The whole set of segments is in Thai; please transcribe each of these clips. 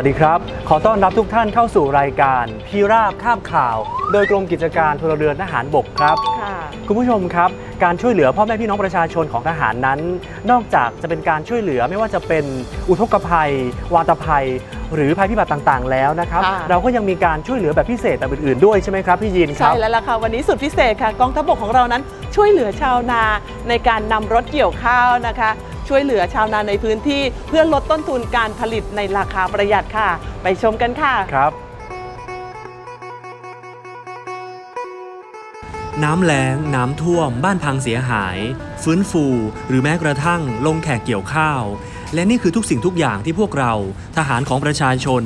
วัสดีครับ ขอต้อนรับทุกท่านเข้าสู่รายการพีราบข้ามข่าว โดยกรมกิจการพลเรือนทหารบกครับค่ะคุณผู้ชมครับ การช่วยเหลือพ่อแม่พี่น้องประชาชนของทหารนั้น นอกจากจะเป็นการช่วยเหลือไม่ว่าจะเป็นอุทกภัย วาตภัย หรือภัยพิบัติต่างๆ แล้วนะครับ ค่ะ เราก็ยังมีการช่วยเหลือแบบพิเศษแบบอื่นๆด้วยใช่ไหมครับพี่ยินคใช่รับ แล้วล่ะค่ะ วันนี้สุดพิเศษค่ะ กองทัพบกของเรานั้นช่วยเหลือชาวนาในการนำรถเกี่ยวข้าวนะคะ ช่วยเหลือชาวนาในพื้นที่ เพื่อลดต้นทุนการผลิตในราคาประหยัดค่ะ ไปชมกันค่ะ ครับ น้ำแล้ง น้ำท่วม บ้านพังเสียหาย ฟื้นฟู หรือแม้กระทั่งลงแขกเกี่ยวข้าว และนี่คือทุกสิ่งทุกอย่างที่พวกเรา ทหารของประชาชน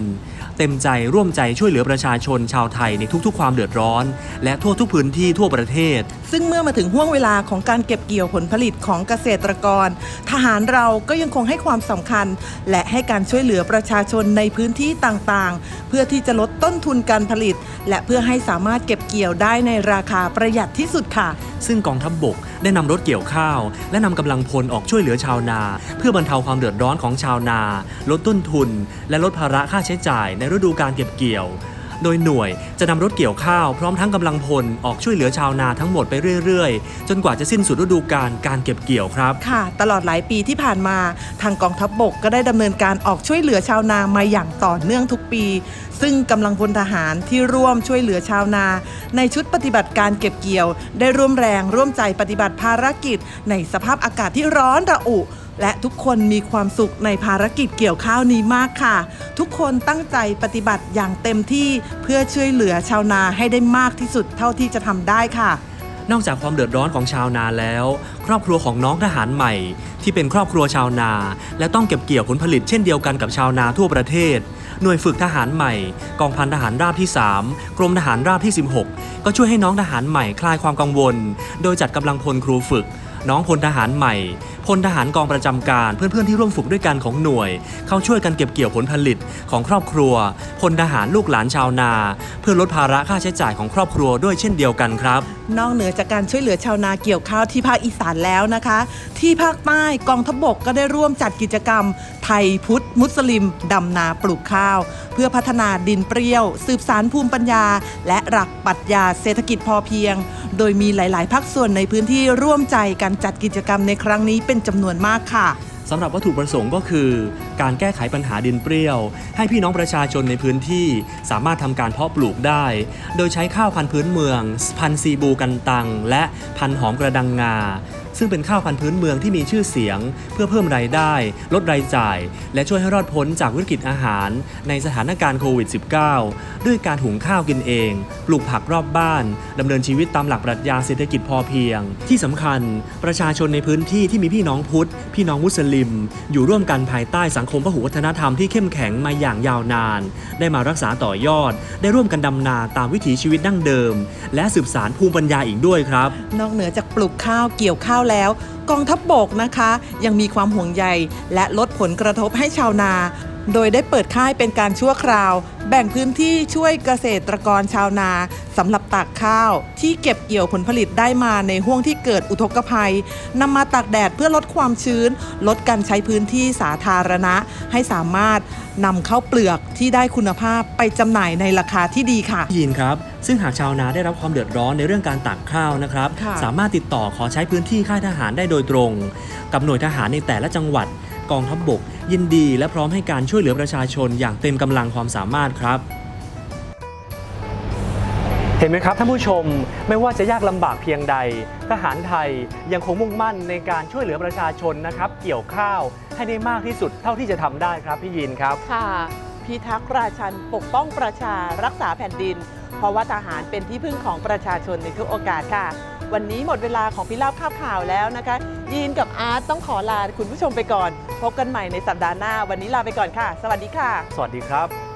เต็มใจร่วมใจช่วยเหลือประชาชนชาวไทยในทุกๆ ความเดือดร้อน และทั่วทุกพื้นที่ทั่วประเทศ ซึ่งเมื่อมาถึงห่วงเวลาของการเก็บเกี่ยวผลผลิตของเกษตรกร ทหารเราก็ยังคงให้ความสำคัญ และให้การช่วยเหลือประชาชนในพื้นที่ต่างๆ เพื่อที่จะลดต้นทุนการผลิต และเพื่อให้สามารถเก็บเกี่ยวได้ในราคาประหยัดที่สุดค่ะ ซึ่งกองทัพบบกได้นำรถเกี่ยวข้าว และนำกำลังพลออกช่วยเหลือชาวนา เพื่อบรรเทาความเดือดร้อนของชาวนา ลดต้นทุน และลดภาระค่าใช้จ่ายในฤดูการเก็บเกี่ยว โดยหน่วยจะนำรถเกี่ยวข้าวพร้อมทั้งกำลังพลออกช่วยเหลือชาวนาทั้งหมดไปเรื่อยๆ จนกว่าจะสิ้นสุดฤดูการการเก็บเกี่ยวครับ ค่ะ ตลอดหลายปีที่ผ่านมา ทางกองทัพบบกก็ได้ดำเนินการออกช่วยเหลือชาวนามาอย่างต่อเนื่องทุกปี ซึ่งกำลังพลทหารที่ร่วมช่วยเหลือชาวนา ในชุดปฏิบัติการเก็บเกี่ยว ได้ร่วมแรงร่วมใจปฏิบัติภารกิจ ในสภาพอากาศที่ร้อนระอุ และทุกคนมีความสุขในภารกิจเกี่ยวข้าวนี้มากค่ะ ทุกคนตั้งใจปฏิบัติอย่างเต็มที่เพื่อช่วยเหลือชาวนาให้ได้มากที่สุดเท่าที่จะทำได้ค่ะ นอกจากความเดือดร้อนของชาวนาแล้ว ครอบครัวของน้องทหารใหม่ ที่เป็นครอบครัวชาวนา และต้องเก็บเกี่ยวผลผลิตเช่นเดียวกันกับชาวนาทั่วประเทศ หน่วยฝึกทหารใหม่ กองพันทหารราบที่ 3 กรมทหารราบที่ 16 ก็ช่วยให้น้องทหารใหม่คลายความกังวล โดยจัดกำลังพลครูฝึก น้องพลทหารใหม่ พลทหารกองประจำการเพื่อนๆที่ร่วมฝึกด้วยกันของหน่วย เข้าช่วยกันเก็บเกี่ยวผลผลิตของครอบครัวพลทหารลูกหลานชาวนา เพื่อลดภาระค่าใช้จ่ายของครอบครัวด้วยเช่นเดียวกันครับ นอกเหนือจากการช่วยเหลือชาวนาเกี่ยวข้าวที่ภาคอีสานแล้วนะคะ ที่ภาคใต้กองทพบกก็ได้ร่วมจัดกิจกรรม ไทยพุทธ มุสลิมดำนาปลูกข้าว เพื่อพัฒนาดินเปรี้ยว สืบสารภูมิปัญญา และหลักปรัชญาเศรษฐกิจพอเพียง โดยมีหลาย ๆ ภาคส่วนในพื้นที่ร่วมใจการจัดกิจกรรมในครั้งนี้เป็นจำนวนมากค่ะสำหรับวัตถุประสงค์ก็คือ การแก้ไขปัญหาดินเปรี้ยว ให้พี่น้องประชาชนในพื้นที่สามารถทำการเพาะปลูกได้ โดยใช้ข้าวพันธุ์พื้นเมือง พันธุ์ซีบูกันตัง และพันธุ์หอมกระดังงา ซึ่งเป็นข้าวพันธุ์พื้นเมืองที่มีชื่อเสียง เพื่อเพิ่มรายได้ ลดรายจ่าย และช่วยให้รอดพ้นจากวิกฤตอาหาร ในสถานการณ์โควิด -19 ด้วยการหุงข้าวกินเอง ปลูกผักรอบบ้านดำเนินชีวิตตามหลักปรัชญาเศรษฐกิจพอเพียง ที่สำคัญ ประชาชนในพื้นที่ที่มีพี่น้องพุทธ พี่น้องมุสลิม อยู่ร่วมกันภายใต้สังคมพหุวัฒนธรรมที่เข้มแข็งมาอย่างยาวนาน ได้มารักษาต่อยอด ได้ร่วมกันดำนาตามวิถีชีวิตดั้งเดิม และสืบสารภูมิปัญญาอีกด้วยครับ นอกเหนือจากปลูกข้าวเกี่ยวข้าวแล้ว กองทัพบบกนะคะ ยังมีความห่วงใย และลดผลกระทบให้ชาวนา โดยได้เปิดค่ายเป็นการชั่วคราว แบ่งพื้นที่ช่วยเกษตรกรชาวนาสำหรับตากข้าว ที่เก็บเกี่ยวผลผลิตได้มาในห่วงที่เกิดอุทกภัยนำมาตากแดดเพื่อลดความชื้น ลดการใช้พื้นที่สาธารณะ ให้สามารถนำข้าวเปลือกที่ได้คุณภาพไปจำหน่ายในราคาที่ดีค่ะ ยินครับ ซึ่งหากชาวนาได้รับความเดือดร้อนในเรื่องการตากข้าวนะครับ ค่ะ สามารถติดต่อขอใช้พื้นที่ค่ายทหารได้โดยตรง กับหน่วยทหารในแต่ละจังหวัด กองทัพบบก ยินดีและพร้อมให้การช่วยเหลือประชาชนอย่างเต็มกำลังความสามารถครับ เห็นไหมครับท่านผู้ชมไม่ว่าจะยากลำบากเพียงใด ทหารไทยยังคงมุ่งมั่นในการช่วยเหลือประชาชนนะครับ เกี่ยวข้าวให้ได้มากที่สุดเท่าที่จะทำได้ครับพี่ยินครับ ค่ะ พิทักษ์ราชันปกป้องประชารักษาแผ่นดิน เพราะว่าทหารเป็นที่พึ่งของประชาชนในทุกโอกาสค่ะ วันนี้หมดเวลาของพิราบข้าวข่าวแล้วนะคะ ยีนกับอาร์ตต้องขอลาคุณผู้ชมไปก่อน พบกันใหม่ในสัปดาห์หน้า วันนี้ลาไปก่อนค่ะ สวัสดีค่ะ สวัสดีครับ